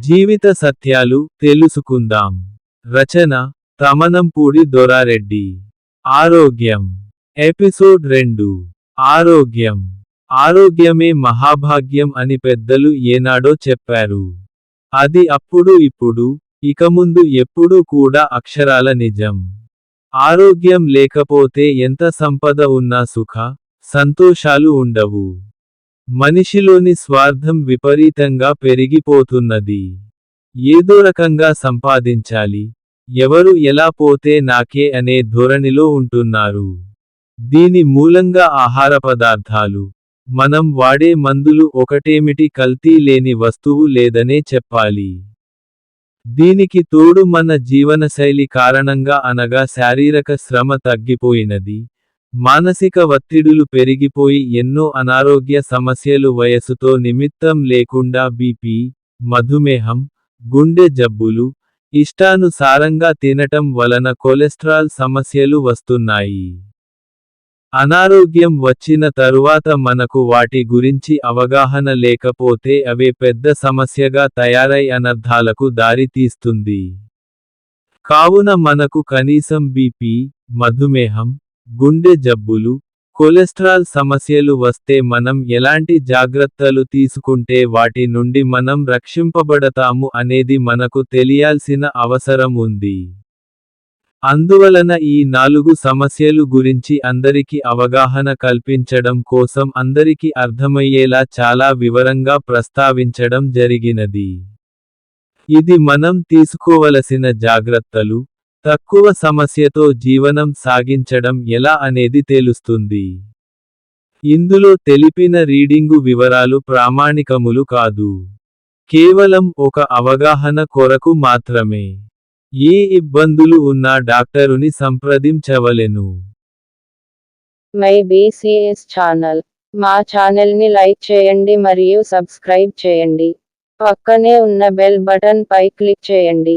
జీవిత సత్యాలు తెలుసుకుందాం. రచన తమనంపూడి దొరారెడ్డి. ఆరోగ్యం. ఎపిసోడ్ రెండు. ఆరోగ్యం. ఆరోగ్యమే మహాభాగ్యం అని పెద్దలు ఏనాడో చెప్పారు. అది అప్పుడు ఇప్పుడు ఇకముందు ఎప్పుడూ కూడా అక్షరాల నిజం. ఆరోగ్యం లేకపోతే ఎంత సంపద ఉన్నా సుఖ సంతోషాలు ఉండవు. మనిషిలోని స్వార్థం విపరీతంగా పెరిగిపోతున్నది. ఏదో రకంగా సంపాదించాలి. ఎవరు ఎలా పోతే నాకే అనే ధోరణిలో ఉంటున్నారు. దీని మూలంగా ఆహార పదార్థాలు. మనం వాడే మందులు ఒకటేమిటి కల్తీ లేని వస్తువు లేదనే చెప్పాలి. దీనికి తోడు మన జీవనశైలి కారణంగా అనగా శారీరక శ్రమ తగ్గిపోయినది. మానసిక ఒత్తిడులు పెరిగిపోయి ఎన్నో అనారోగ్య సమస్యలు వయసుతో నిమిత్తం లేకుండా బీపీ మధుమేహం గుండె జబ్బులు ఇష్టానుసారంగా తినటం వలన కొలెస్ట్రాల్ సమస్యలు వస్తున్నాయి. అనారోగ్యం వచ్చిన తరువాత మనకు వాటి గురించి అవగాహన లేకపోతే అవే పెద్ద సమస్యగా తయారై అనర్థాలకు దారితీస్తుంది కావున మనకు కనీసం బీపీ మధుమేహం గుండె జబ్బులు కొలెస్ట్రాల్ సమస్యలు వస్తే మనం ఎలాంటి జాగ్రత్తలు తీసుకుంటే వాటి నుండి మనం రక్షింపబడతాము అనేది మనకు తెలియాల్సిన అవసరం ఉంది. అందువలన ఈ నాలుగు సమస్యలు గురించి అందరికి అవగాహన కల్పించడం కోసం అందరికి అర్థమయ్యేలా చాలా వివరంగా ప్రస్తావించడం జరిగినది. ఇది మనం తీసుకోవలసిన జాగ్రత్తలు తక్కువ సమస్యతో జీవనం సాగించడం ఎలా అనేది తెలుస్తుంది. ఇందులో తెలిపిన రీడింగు వివరాలు ప్రామాణికములు కాదు. కేవలం ఒక అవగాహన కొరకు మాత్రమే. ఏ ఇబ్బందులు ఉన్నా డాక్టరుని సంప్రదించవలెను. My BCS channel. మా ఛానల్ని లైక్ చేయండి మరియు సబ్స్క్రైబ్ చేయండి. పక్కనే ఉన్న బెల్ బటన్ పై క్లిక్ చేయండి.